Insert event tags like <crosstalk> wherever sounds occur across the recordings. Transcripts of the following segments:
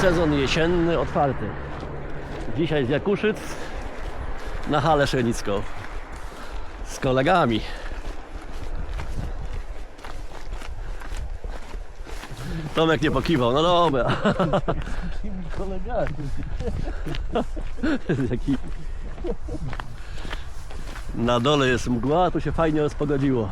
sezon jesienny otwarty. Dzisiaj z Jakuszyc na halę szenicką z kolegami. Tomek nie pokiwał, no dobra. Kolegami. <laughs> Jaki... Na dole jest mgła, tu się fajnie rozpogodziło.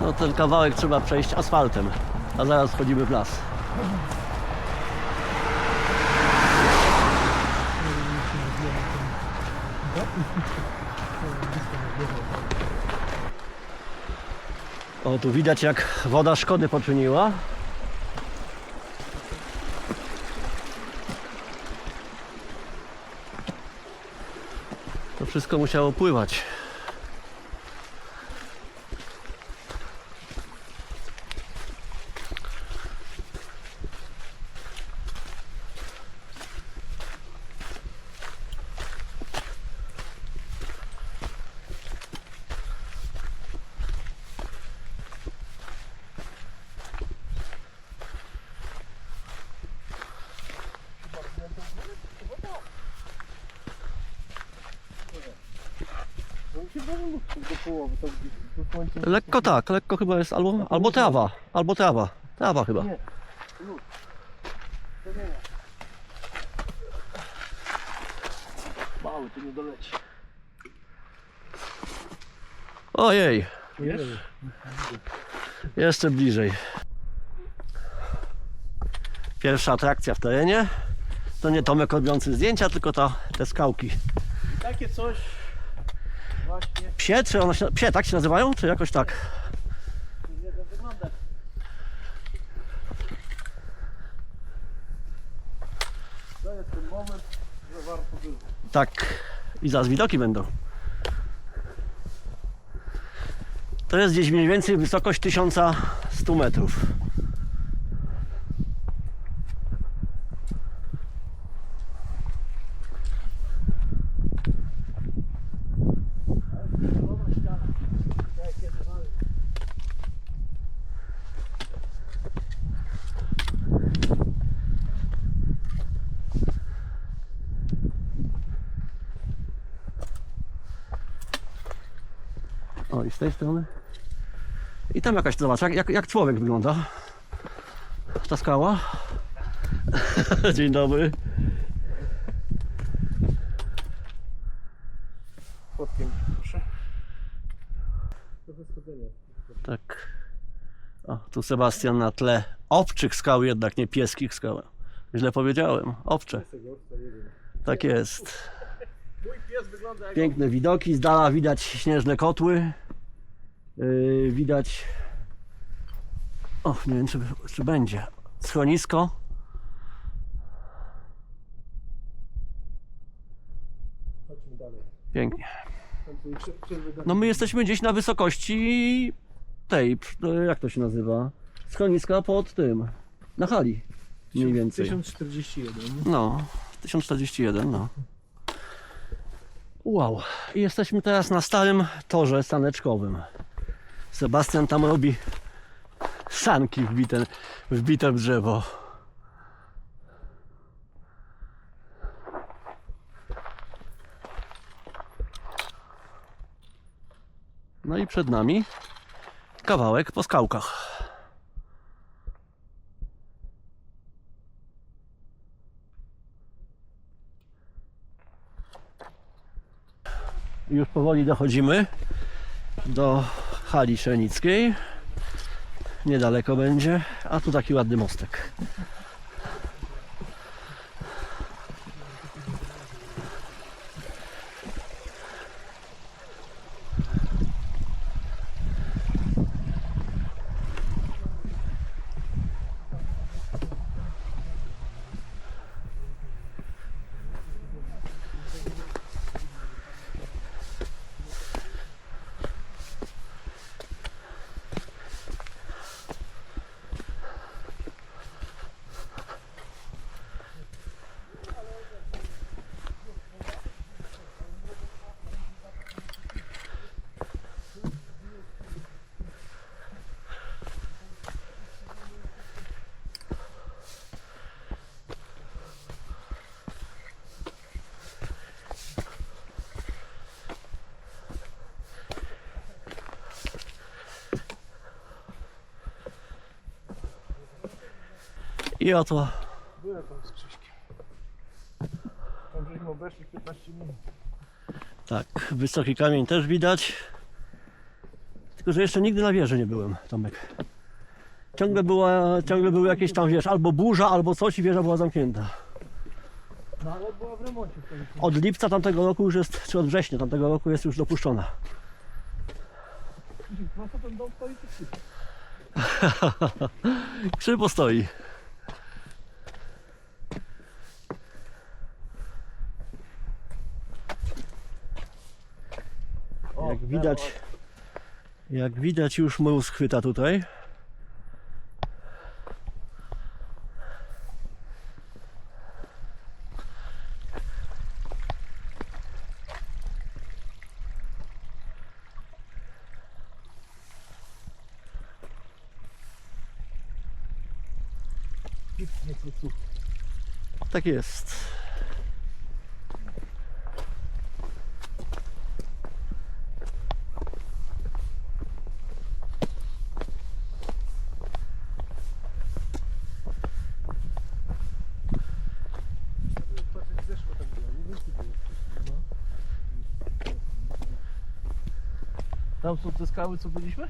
No ten kawałek trzeba przejść asfaltem, a zaraz wchodzimy w las. O, tu widać jak woda szkody poczyniła. To wszystko musiało pływać. Do to to. Lekko tak, lekko chyba jest albo, albo trawa, albo trawa. Trawa chyba. Nie. Luz. To nie. Mały, doleci. Ojej, Wiesz? jeszcze bliżej. Pierwsza atrakcja w terenie. To nie Tomek robiący zdjęcia, tylko ta, te skałki. Takie coś Psie, czy one się, psie tak się nazywają, czy jakoś tak? To jest ten moment, że warto było. Tak. I zaraz widoki będą. To jest gdzieś mniej więcej wysokość 1100 metrów. Dobra ściana. Tak jak kiedy mamy. O, i z tej strony. I tam jakaś, zobacz, jak, jak, jak człowiek wygląda. Ta skała. <laughs> Dzień dobry. Fotkiem proszę. Trochę schodzenia. Tak. O, tu Sebastian na tle owczych skał, jednak nie pieskich skał. Źle powiedziałem. Owcze. Tak jest. Piękne widoki. Z dala widać śnieżne kotły. Yy, widać. O, nie wiem, czy, czy będzie. Schronisko. Chodźmy dalej. Pięknie. No my jesteśmy gdzieś na wysokości tej, e, jak to się nazywa? Schroniska pod tym. Na hali. Mniej więcej. 1041. No, 1041, no. Wow. I jesteśmy teraz na starym torze saneczkowym. Sebastian tam robi sanki wbite, wbite w drzewo. No i przed nami kawałek po skałkach. Już powoli dochodzimy do hali szenickiej. Niedaleko będzie, a tu taki ładny mostek. I oto Byłem tam z Krzyśkiem. Tam żeśmy obeszli 15 minut. tak, wysoki kamień też widać. Tylko, że jeszcze nigdy na wieży nie byłem, Tomek. Ciągle, była, ciągle były jakieś tam, wiesz, albo burza, albo coś i wieża była zamknięta. No ale była w remoncie wtedy. Od lipca tamtego roku już jest, czy od września tamtego roku jest już dopuszczona. No to ten dom stoi <laughs> Krzysiek. Krzywo stoi. O, Jak widać, jak widać już mróz chwyta tutaj. Tak jest. Patrzeć zeszło tak było, nie wiem czy było wcześniej. No. Tam są te skały co byliśmy?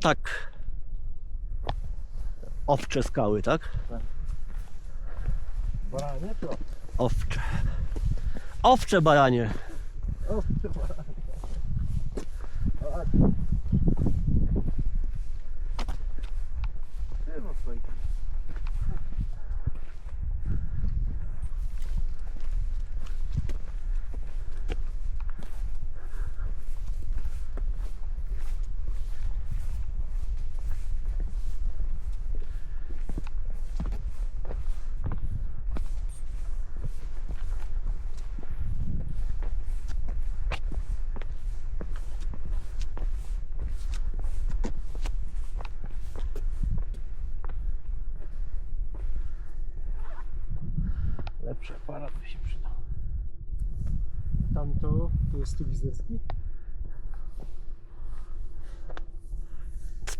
Tak. Owcze skały, tak? Baranie to. Owcze. Owcze baranie. O, te baranie. A, Ty no stoi. Lepszy aparat by się przydał. Tam to, jest Stulizerski?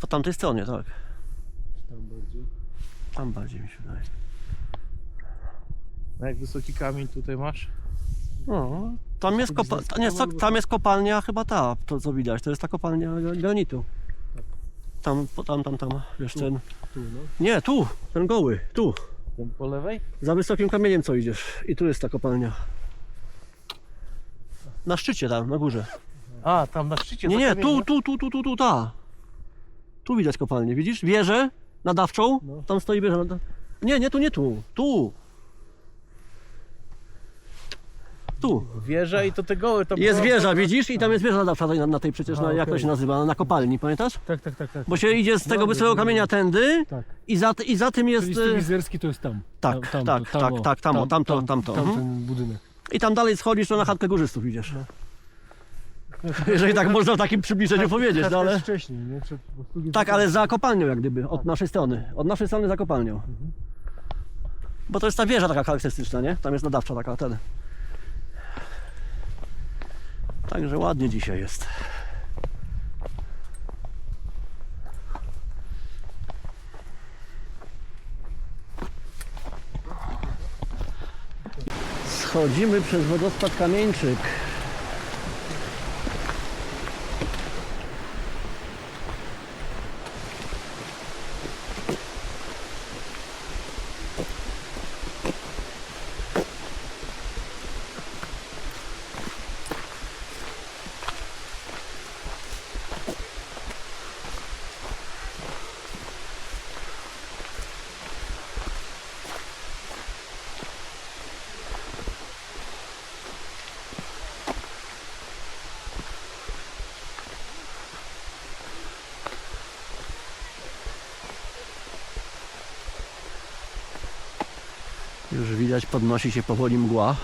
Po tamtej stronie, tak. Czy tam bardziej? Tam bardziej mi się wydaje. No jak wysoki kamień tutaj masz? No, tam jest, kopa- ta- nie, co- tam jest kopalnia chyba ta, to co widać, to jest ta kopalnia gra- granitu. Tam, po- tam, tam, tam, wiesz, ten... Tu, no. Nie, tu, ten goły, tu. Ten po lewej? Za wysokim kamieniem co idziesz. I tu jest ta kopalnia. Na szczycie tam, na górze. A, tam na szczycie. Nie, za nie, kamieniem. tu, tu, tu, tu, tu, tu, ta. Tu widać kopalnię, widzisz? Wieżę nadawczą, No. tam stoi wieża. Nie, nie, tu, nie tu, tu. Tu. Wieża i to te goły. To Jest była- wieża, widzisz? I tam jest wieża nadawcza na, na tej przecież, na, jak to się nazywa, na kopalni, pamiętasz? Tak, tak, tak, tak. Bo się idzie z tego wysokiego no, kamienia tędy Tak. i za, i za tym jest... Czyli e, to jest tam. Tak, tam, tak, tam, tak, o, tak, tam, o, tamto, tamto, Tam mhm. ten budynek. I tam dalej schodzisz, to na chatkę górzystów idziesz. No. <laughs> Jeżeli tak można w takim przybliżeniu powiedzieć, no Chatka ale... wcześniej, nie? Przed, Tak, ale za kopalnią jak gdyby, od naszej strony. Od naszej strony za kopalnią. Bo to jest ta wieża taka charakterystyczna, nie? Tam jest nadawcza taka, ten. Także ładnie dzisiaj jest. Schodzimy przez wodospad Kamieńczyk. Już widać, podnosi się powoli mgła.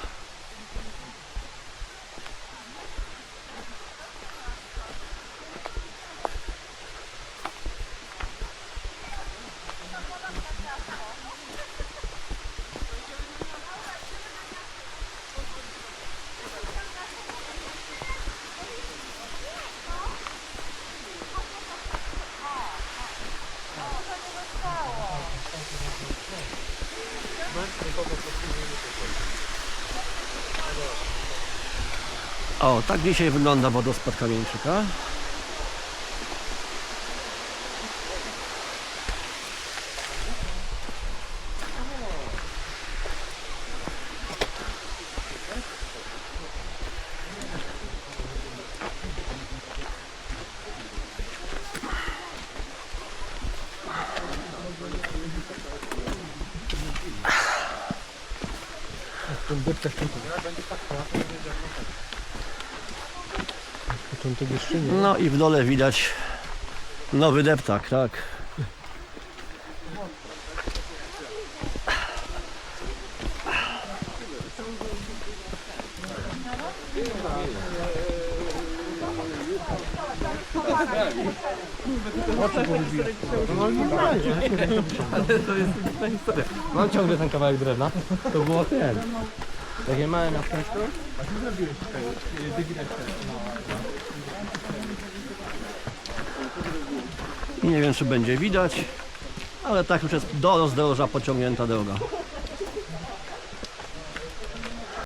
O, tak dzisiaj wygląda wodospad Kamieńczyka. Ten deptak tutaj. Początek jeszcze nie. No i w dole widać nowy deptak, tak. Mam ciągle ten kawałek drewna. To było ten. Takie małe miasteczko. I nie wiem czy będzie widać, ale tak już jest do rozdroża pociągnięta droga.